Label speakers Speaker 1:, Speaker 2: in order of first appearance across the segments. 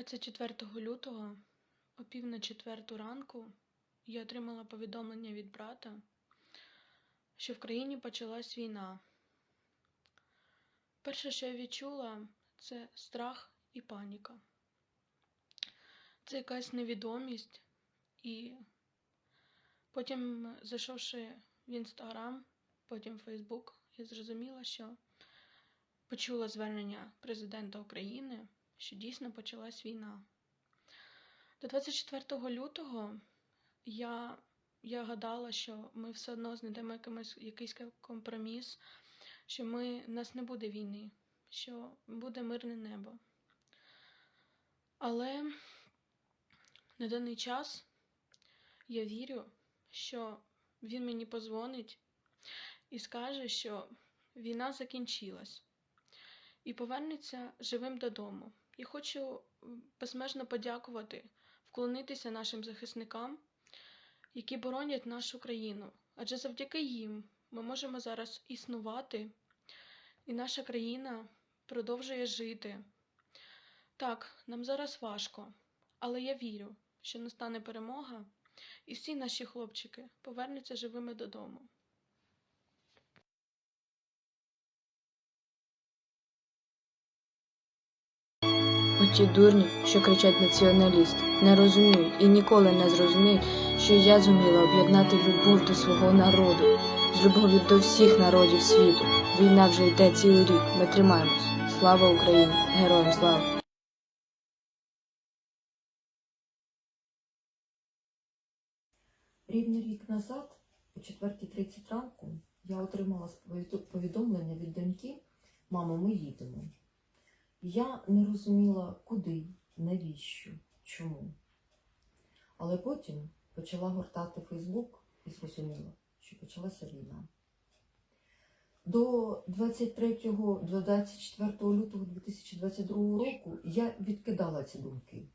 Speaker 1: 24 лютого о пів на четверту ранку я отримала повідомлення від брата, що в країні почалась війна. Перше, що я відчула, це страх і паніка. Це якась невідомість, і потім, зайшовши в інстаграм, потім в Фейсбук, я зрозуміла, що почула звернення президента України, що дійсно почалась війна. До 24 лютого я, я гадала, що ми все одно знайдемо якимось, якийсь компроміс, що ми, у нас не буде війни, що буде мирне небо. Але на даний час я вірю, що він мені позвонить і скаже, що війна закінчилась і повернеться живим додому. І хочу безмежно подякувати, вклонитися нашим захисникам, які боронять нашу країну. Адже завдяки їм ми можемо зараз існувати, і наша країна продовжує жити. Так, нам зараз важко, але я вірю, що настане перемога, і всі наші хлопчики повернуться живими додому.
Speaker 2: Оті дурні, що кричать націоналіст, не розуміють і ніколи не зрозуміють, що я зуміла об'єднати любов до свого народу з любов'ю до всіх народів світу. Війна вже йде цілий рік. Ми тримаємось. Слава Україні! Героям слава!
Speaker 3: Рівно рік назад, о 4.30 ранку, я отримала повідомлення від доньки Мамо, ми їдемо. Я не розуміла, куди, навіщо, чому. Але потім почала гортати Фейсбук і зрозуміла, що почалася війна. До 23-24 лютого 2022 року я відкидала ці думки.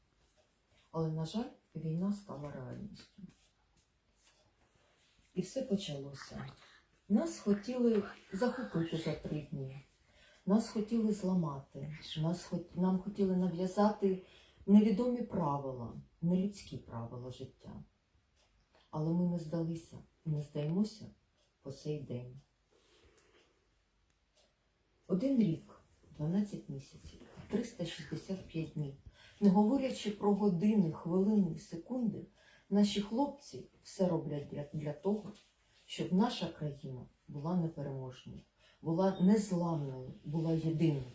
Speaker 3: Але, на жаль, війна стала реальністю. І все почалося. Нас хотіли захопити за три дні, нас хотіли зламати, нас нам хотіли нав'язати невідомі правила, нелюдські правила життя. Але ми не здалися і не здаємося по сей день. Один рік, 12 місяців, 365 днів. Не говорячи про години, хвилини секунди, наші хлопці все роблять для, для того, щоб наша країна була непереможною, була незламною, була єдиною.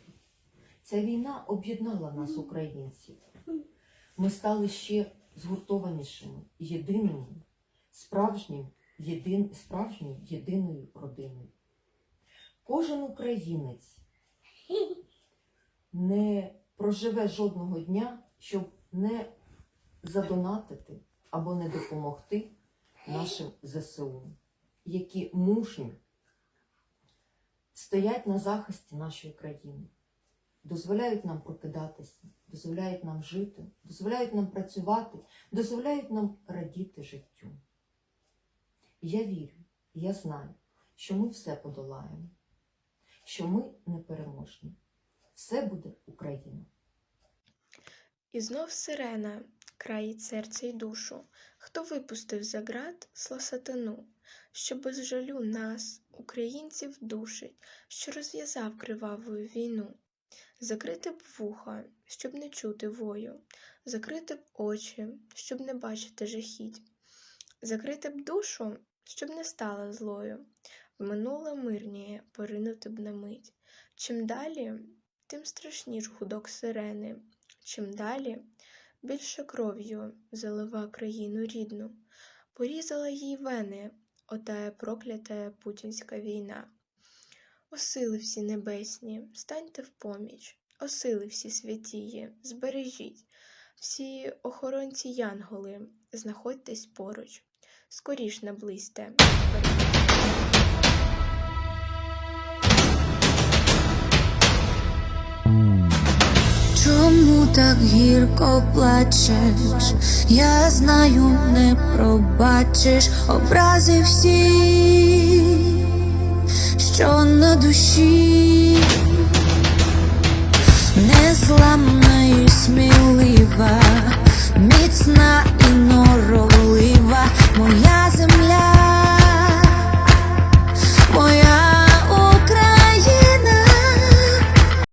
Speaker 3: Ця війна об'єднала нас, українців. Ми стали ще згуртованішими, єдиними, справжнім, єдин, справжньою єдиною родиною. Кожен українець не проживе жодного дня, щоб не задонатити або не допомогти нашим ЗСУ, які мужньо стоять на захисті нашої країни, дозволяють нам прокидатися, дозволяють нам жити, дозволяють нам працювати, дозволяють нам радіти життю. Я вірю, я знаю, що ми все подолаємо, що ми непереможні. Все буде Україна.
Speaker 4: І знов сирена країть серце й душу, хто випустив за град зла сатану, що без жалю нас, українців, душить, що розв'язав кривавою війну. Закрити б вуха, щоб не чути вою, закрити б очі, щоб не бачити жахіть, закрити б душу, щоб не стала злою, в минуле мирніє поринути б на мить. Чим далі, тим страшніш гудок сирени, чим далі, більше кров'ю залива країну рідну, порізала їй вени, отая проклята путінська війна. Осили всі небесні, станьте в поміч, осили всі святії, збережіть, всі охоронці янголи, знаходьтесь поруч, скоріш наблизьте.
Speaker 5: Так гірко плачеш? Я знаю, не пробачиш образи всі, що на душі.